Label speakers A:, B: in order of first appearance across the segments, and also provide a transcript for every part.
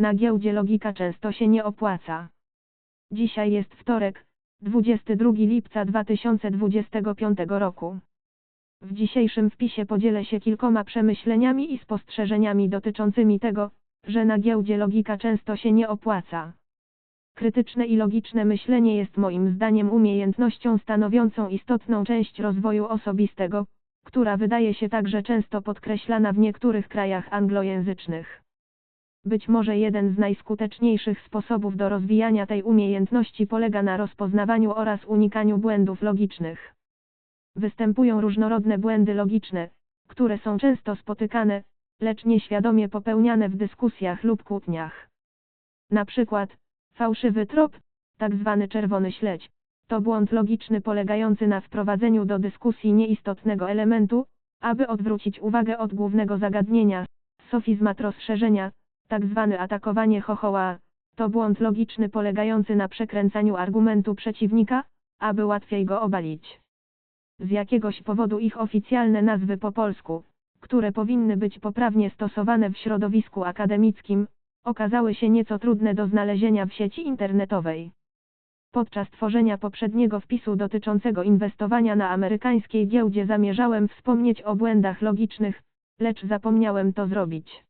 A: Na giełdzie logika często się nie opłaca. Dzisiaj jest wtorek, 22 lipca 2025 roku. W dzisiejszym wpisie podzielę się kilkoma przemyśleniami i spostrzeżeniami dotyczącymi tego, że na giełdzie logika często się nie opłaca. Krytyczne i logiczne myślenie jest moim zdaniem umiejętnością stanowiącą istotną część rozwoju osobistego, która wydaje się także często podkreślana w niektórych krajach anglojęzycznych. Być może jeden z najskuteczniejszych sposobów do rozwijania tej umiejętności polega na rozpoznawaniu oraz unikaniu błędów logicznych. Występują różnorodne błędy logiczne, które są często spotykane, lecz nieświadomie popełniane w dyskusjach lub kłótniach. Na przykład, fałszywy trop, tak zwany czerwony śledź, to błąd logiczny polegający na wprowadzeniu do dyskusji nieistotnego elementu, aby odwrócić uwagę od głównego zagadnienia. Sofizmat rozszerzenia, tak zwany atakowanie chochoła, to błąd logiczny polegający na przekręcaniu argumentu przeciwnika, aby łatwiej go obalić. Z jakiegoś powodu ich oficjalne nazwy po polsku, które powinny być poprawnie stosowane w środowisku akademickim, okazały się nieco trudne do znalezienia w sieci internetowej. Podczas tworzenia poprzedniego wpisu dotyczącego inwestowania na amerykańskiej giełdzie zamierzałem wspomnieć o błędach logicznych, lecz zapomniałem to zrobić.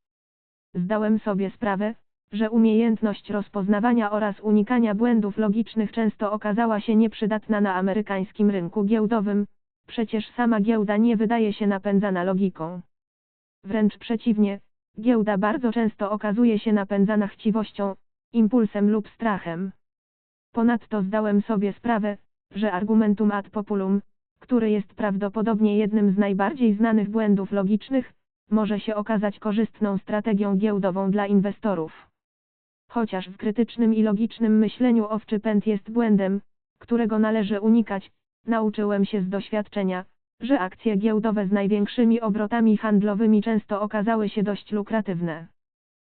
A: Zdałem sobie sprawę, że umiejętność rozpoznawania oraz unikania błędów logicznych często okazała się nieprzydatna na amerykańskim rynku giełdowym, przecież sama giełda nie wydaje się napędzana logiką. Wręcz przeciwnie, giełda bardzo często okazuje się napędzana chciwością, impulsem lub strachem. Ponadto zdałem sobie sprawę, że argumentum ad populum, który jest prawdopodobnie jednym z najbardziej znanych błędów logicznych, może się okazać korzystną strategią giełdową dla inwestorów. Chociaż w krytycznym i logicznym myśleniu owczy pęd jest błędem, którego należy unikać, nauczyłem się z doświadczenia, że akcje giełdowe z największymi obrotami handlowymi często okazały się dość lukratywne.